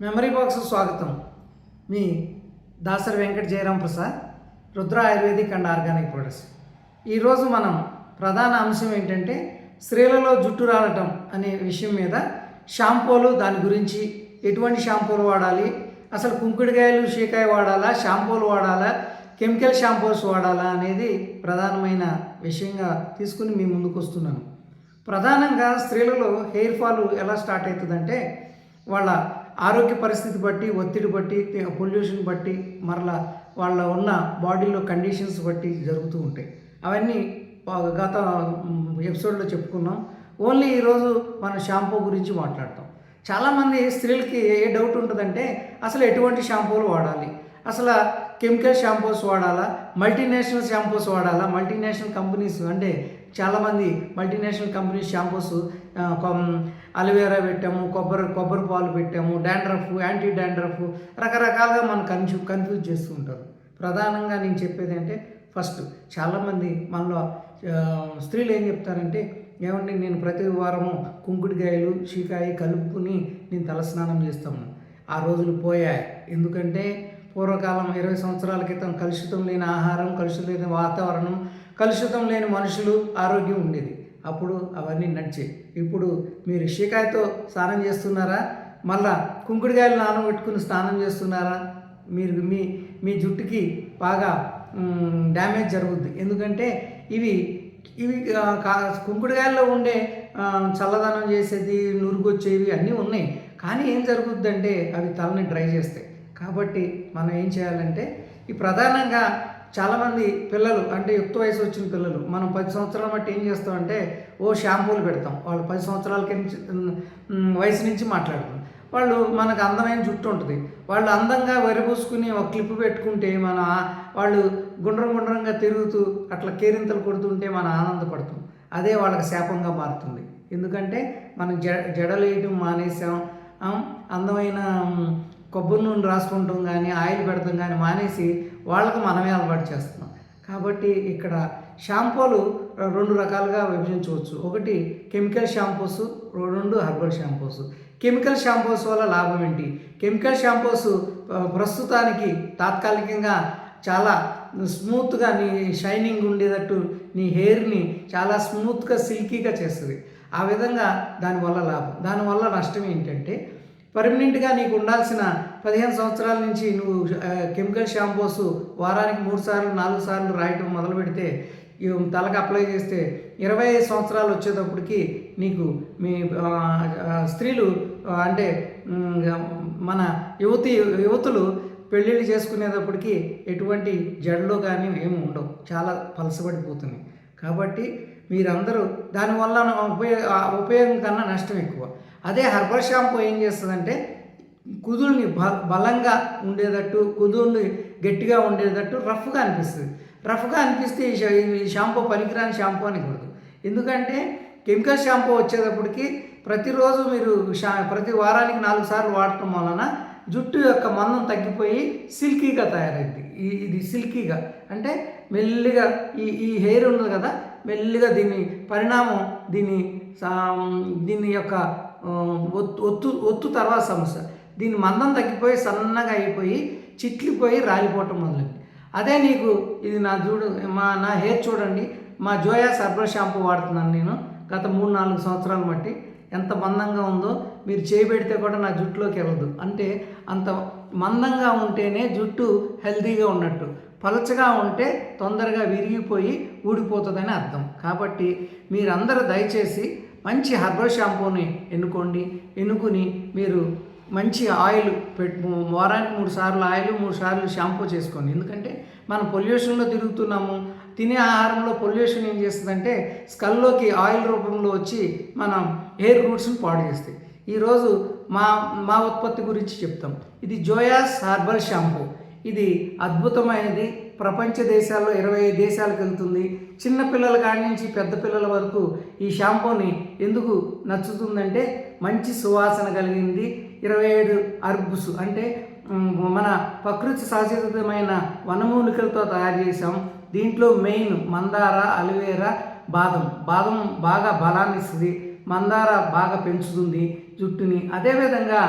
Memory box స్వాగతం. మీ Dasari Venkata Jayaram Prasad Rudra Ayurvedic and organic products. ఈరోజు మనం ప్రధాన అంశం ఏంటంటే స్త్రీలలో జుట్టు రాలటం అనే విషయం మీద షాంపూలు దాని గురించి ఎటువంటి షాంపూలు వాడాలి? అసలు కుంకుడుకాయలు షీకాయ వాడాలా? షాంపూలు వాడాలా? కెమికల్ షాంపూస్ వాడాలా? అనేది ప్రధానమైన విషయంగా తీసుకుని మీ ముందుకు వస్తున్నాను. ప్రధానంగా స్త్రీలలో హెయిర్ ఫాల్ ఎలా స్టార్ట్ అవుతుందంటే వాళ్ళ ఆరోగ్య పరిస్థితి బట్టి ఒత్తిడి బట్టి పొల్యూషన్ బట్టి మరలా వాళ్ళ ఉన్న బాడీలో కండిషన్స్ బట్టి జరుగుతూ ఉంటాయి. అవన్నీ గత ఎపిసోడ్లో చెప్పుకున్నాం. ఓన్లీ ఈరోజు మనం షాంపూ గురించి మాట్లాడతాం. చాలామంది స్త్రీలకి ఏ డౌట్ ఉంటుందంటే అసలు ఎటువంటి షాంపూలు వాడాలి? అసలు కెమికల్ షాంపూస్ వాడాలా? మల్టీనేషనల్ షాంపూస్ వాడాలా? మల్టీనేషనల్ కంపెనీస్ అంటే చాలామంది మల్టీనేషనల్ కంపెనీస్ షాంపూస్ అలోవేరా పెట్టాము కొబ్బరి కొబ్బరి పాలు పెట్టాము డాండ్రఫ్ యాంటీ డాండ్రఫ్ రకరకాలుగా మనం కన్ఫ్యూ కన్ఫ్యూజ్ చేస్తూ ఉంటారు. ప్రధానంగా నేను చెప్పేది అంటే ఫస్ట్ చాలామంది మనలో స్త్రీలు ఏం చెప్తారంటే ఏమంటే నేను ప్రతి వారము కుంకుడుకాయలు షీకాయ కలుపుకుని నేను తలస్నానం చేస్తాము. ఆ రోజులు పోయాయి. ఎందుకంటే పూర్వకాలం ఇరవై సంవత్సరాల క్రితం కలుషితం లేని ఆహారం కలుషితం లేని వాతావరణం కలుషితం లేని మనుషులు ఆరోగ్యం ఉండేది. అప్పుడు అవన్నీ నడిచాయి ఇప్పుడు మీరు షికాయతో స్నానం చేస్తున్నారా? మళ్ళా కుంకుడుకాయలు నానబెట్టుకుని స్నానం చేస్తున్నారా? మీరు మీ మీ జుట్టుకి బాగా డ్యామేజ్ జరుగుద్ది. ఎందుకంటే ఇవి ఇవి ఆ, కుంకుడుకాయల్లో ఉండే చల్లదనం చేసేది నురుగొచ్చేవి అన్నీ ఉన్నాయి. కానీ ఏం జరుగుద్దంటే అవి తలని డ్రై చేస్తాయి. కాబట్టి మనం ఏం చేయాలంటే ఈ ప్రధానంగా చాలామంది పిల్లలు అంటే యుక్త వయసు వచ్చిన పిల్లలు మనం పది సంవత్సరాల బట్టి ఏం చేస్తామంటే ఓ షాంపూలు పెడతాం. వాళ్ళు పది సంవత్సరాల నుంచి వయసు నుంచి మాట్లాడతాం. వాళ్ళు మనకు అందమైన జుట్టు ఉంటుంది. వాళ్ళు అందంగా వరిపోసుకుని ఒక క్లిప్ పెట్టుకుంటే మన వాళ్ళు గుండ్రం గుండ్రంగా తిరుగుతూ అట్లా కేరింతలు కొడుతుంటే మనం ఆనందపడతాం. అదే వాళ్ళకి శాపంగా మారుతుంది. ఎందుకంటే మనం జ జడలేయటం మానేసాం. అందమైన కొబ్బరి నూనె రాసుకుంటాం కానీ ఆయిల్ పెడతాం కానీ మానేసి వాళ్ళకు మనమే అలవాటు చేస్తున్నాం. కాబట్టి ఇక్కడ షాంపూలు రెండు రకాలుగా విభజించవచ్చు. ఒకటి కెమికల్ షాంపూస్ రెండు హర్బల్ షాంపూస్. కెమికల్ షాంపూస్ వల్ల లాభం ఏంటి? కెమికల్ షాంపూస్ ప్రస్తుతానికి తాత్కాలికంగా చాలా స్మూత్గా నీ షైనింగ్ ఉండేటట్టు నీ హెయిర్ని చాలా స్మూత్గా సిల్కీగా చేస్తుంది. ఆ విధంగా దానివల్ల లాభం. దానివల్ల నష్టం ఏంటంటే పర్మనెంట్గా నీకు ఉండాల్సిన పదిహేను సంవత్సరాల నుంచి నువ్వు కెమికల్ షాంపూస్ వారానికి మూడు సార్లు నాలుగు సార్లు రాయటం మొదలు పెడితే తలకు అప్లై చేస్తే ఇరవై ఐదు సంవత్సరాలు వచ్చేటప్పటికి నీకు మీ స్త్రీలు అంటే మన యువతి యువతులు పెళ్ళిళ్ళు చేసుకునేటప్పటికి ఎటువంటి జడలు కానీ ఏమి ఉండవు. చాలా పలసబడిపోతున్నాయి కాబట్టి మీరందరూ దానివల్ల ఉపయోగ ఉపయోగం కన్నా నష్టం ఎక్కువ. అదే హర్బల్ షాంపూ ఏం చేస్తుందంటే కుదుల్ని బ బలంగా ఉండేటట్టు కుదుల్ని గట్టిగా ఉండేటట్టు రఫ్గా అనిపిస్తుంది. రఫ్గా అనిపిస్తే ఈ షాంపూ పనికిరాని షాంపూ అనకూడదు ఎందుకంటే కెమికల్ షాంపూ వచ్చేటప్పటికి ప్రతిరోజు మీరు షా ప్రతి వారానికి నాలుగు సార్లు వాడటం వలన జుట్టు యొక్క మందం తగ్గిపోయి సిల్కీగా తయారైంది ఈ ఇది సిల్కీగా. అంటే మెల్లిగా ఈ ఈ హెయిర్ ఉన్నది కదా మెల్లిగా దీని పరిణామం దీని దీని యొక్క ఒత్తు ఒత్తు ఒత్తు తర్వాత సమస్య. దీని మందం తగ్గిపోయి సన్నగా అయిపోయి చిట్లిపోయి రాలిపోవటం మొదలైంది అదే నీకు ఇది నా చూడు మా నా హెయిర్ చూడండి. మా జోయా సర్బర్ షాంపూ వాడుతున్నాను నేను గత మూడు నాలుగు సంవత్సరాలు బట్టి. ఎంత మందంగా ఉందో మీరు చేయబెడితే కూడా నా జుట్టులోకి వెళ్ళదు. అంటే అంత మందంగా ఉంటేనే జుట్టు హెల్తీగా ఉన్నట్టు. పలచగా ఉంటే తొందరగా విరిగిపోయి ఊడిపోతుందని అర్థం. కాబట్టి మీరందరూ దయచేసి మంచి హర్బల్ షాంపూని ఎన్నుకోండి. ఎన్నుకుని మీరు మంచి ఆయిల్ పెట్టు వారానికి మూడు సార్లు ఆయిల్ మూడు సార్లు షాంపూ చేసుకోండి ఎందుకంటే మనం పొల్యూషన్లో తిరుగుతున్నాము. తినే ఆహారంలో పొల్యూషన్ ఏం చేస్తుందంటే స్కల్లోకి ఆయిల్ రూపంలో వచ్చి మనం హెయిర్ రూట్స్ని పాడు చేస్తాయి. ఈరోజు మా మా ఉత్పత్తి గురించి చెప్తాం. ఇది జోయాస్ హర్బల్ షాంపూ. ఇది అద్భుతమైనది. ప్రపంచ దేశాల్లో ఇరవై ఐదు దేశాలకు వెళ్తుంది. చిన్నపిల్లల కాడి నుంచి పెద్ద పిల్లల వరకు ఈ షాంపూని ఎందుకు నచ్చుతుందంటే మంచి సువాసన కలిగింది. ఇరవై ఏడు అర్బుస్ అంటే మన ప్రకృతి సహజమైన వనమూలికలతో తయారు చేసాం దీంట్లో మెయిన్ మందార అలివేరా బాదం. బాదం బాగా బలాన్ని ఇస్తుంది. మందార బాగా పెంచుతుంది జుట్టుని. అదేవిధంగా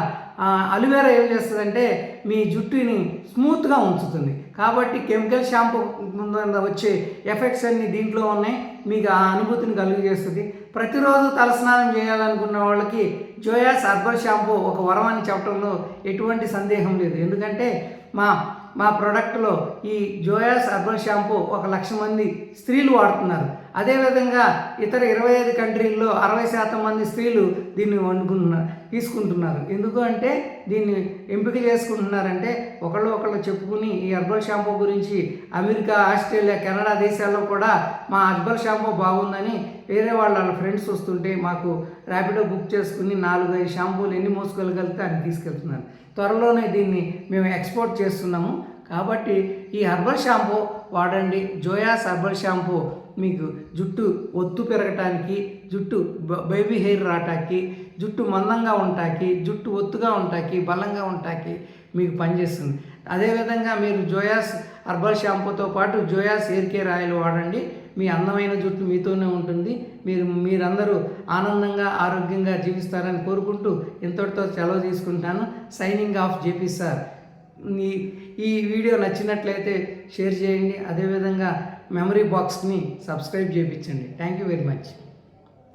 అలివేరా ఏం చేస్తుందంటే మీ జుట్టుని స్మూత్గా ఉంచుతుంది. కాబట్టి కెమికల్ షాంపూ ముందు వచ్చే ఎఫెక్ట్స్ అన్ని దీంట్లో ఉన్నాయి. మీకు ఆ అనుభూతిని కలుగజేస్తుంది. ప్రతిరోజు తలస్నానం చేయాలనుకున్న వాళ్ళకి జోయాస్ అర్బన్ షాంపూ ఒక వరం అని చెప్పడంలో ఎటువంటి సందేహం లేదు. ఎందుకంటే మా మా ప్రోడక్ట్లో ఈ జోయాస్ అర్బన్ షాంపూ ఒక లక్ష మంది స్త్రీలు వాడుతున్నారు. అదేవిధంగా ఇతర ఇరవై ఐదు కంట్రీల్లో అరవై శాతం మంది స్త్రీలు దీన్ని వండుకుంటున్నారు తీసుకుంటున్నారు. ఎందుకు అంటే దీన్ని ఎంపిక చేసుకుంటున్నారంటే ఒకళ్ళు ఒకళ్ళు చెప్పుకుని ఈ హెర్బల్ షాంపూ గురించి అమెరికా ఆస్ట్రేలియా కెనడా దేశాల్లో కూడా మా హెర్బల్ షాంపూ బాగుందని వేరే వాళ్ళ వాళ్ళ ఫ్రెండ్స్ వస్తుంటే మాకు ర్యాపిడో బుక్ చేసుకుని నాలుగు ఐదు షాంపూలు ఎన్ని మోసుకోగలిగితే అని తీసుకెళ్తున్నారు. త్వరలోనే దీన్ని మేము ఎక్స్పోర్ట్ చేస్తున్నాము. కాబట్టి ఈ హెర్బల్ షాంపూ వాడండి. జోయాస్ హర్బల్ షాంపూ మీకు జుట్టు ఒత్తు పెరగటానికి జుట్టు బేబీ హెయిర్ రావటానికి జుట్టు మందంగా ఉంటాకి జుట్టు ఒత్తుగా ఉంటాకి బలంగా ఉంటాకి మీకు పనిచేస్తుంది. అదేవిధంగా మీరు జోయాస్ హర్బల్ షాంపూతో పాటు జోయాస్ హెయిర్ కేర్ ఆయిల్ వాడండి. మీ అందమైన జుట్టు మీతోనే ఉంటుంది. మీరు మీరందరూ ఆనందంగా ఆరోగ్యంగా జీవిస్తారని కోరుకుంటూ ఇంతటితో సెలవు తీసుకుంటాను. Signing off JP sir. ఈ ఈ వీడియో నచ్చినట్లయితే షేర్ చేయండి. అదేవిధంగా మెమరీ బాక్స్ని సబ్స్క్రైబ్ చేయించండి. Thank you very much